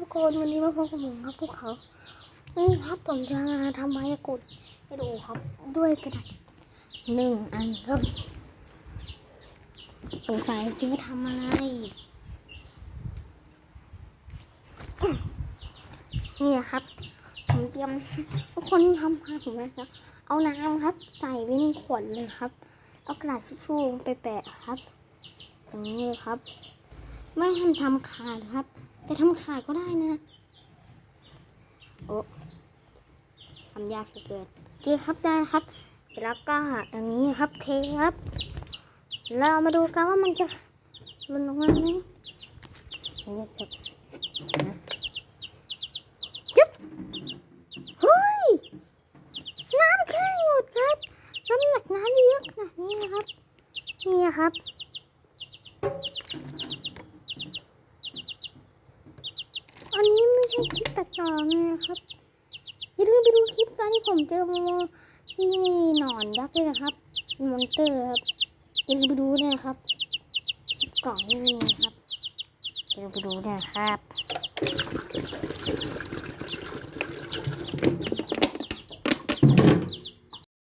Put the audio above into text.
ทุกคนวันนี้มาพบกับผมครับพวกเขา นี่ครับผมจะทำไมากดให้ดูครับ ด้วยกระดาษหนึ่งอันครับสงสัยซิว่าทำอะไร นี่ครับ ผมเตรียมทุกคนทำมาผมนะครับเอาน้ำครับ ใส่ไว้ในขวดเลยครับ เอากระดาษชชู่ไปแปะครับอย่างนี้เลยครับ ไม่ให้มันทำขาดครับ แต่ทำขาดก็ได้นะ โอ้ทำยากเหลือเกินโอเคครับได้ครับเสร็จแล้วก็อย่างนี้ครับเทครับ เรามาดูกันว่ามันจะหล่นออกมาไหมนี่จะเสร็จนะจึ๊บเฮ้ยน้ำแค่หยดครับน้ำหนักน้ำเยอะขนาดนี้นะครับ นี่ครับ ช่คลิปตัดต่อไงครับ อย่าลืมไปดูคลิปตอนที่ผมเจอโมที่หนอนยักษ์ด้วยนะครับมอนเตอร์ครับอย่าลืมไปดูด้วยนะครับคลิปก่อนหน้านี้ครับอย่าลืมไปดูด้วยครับ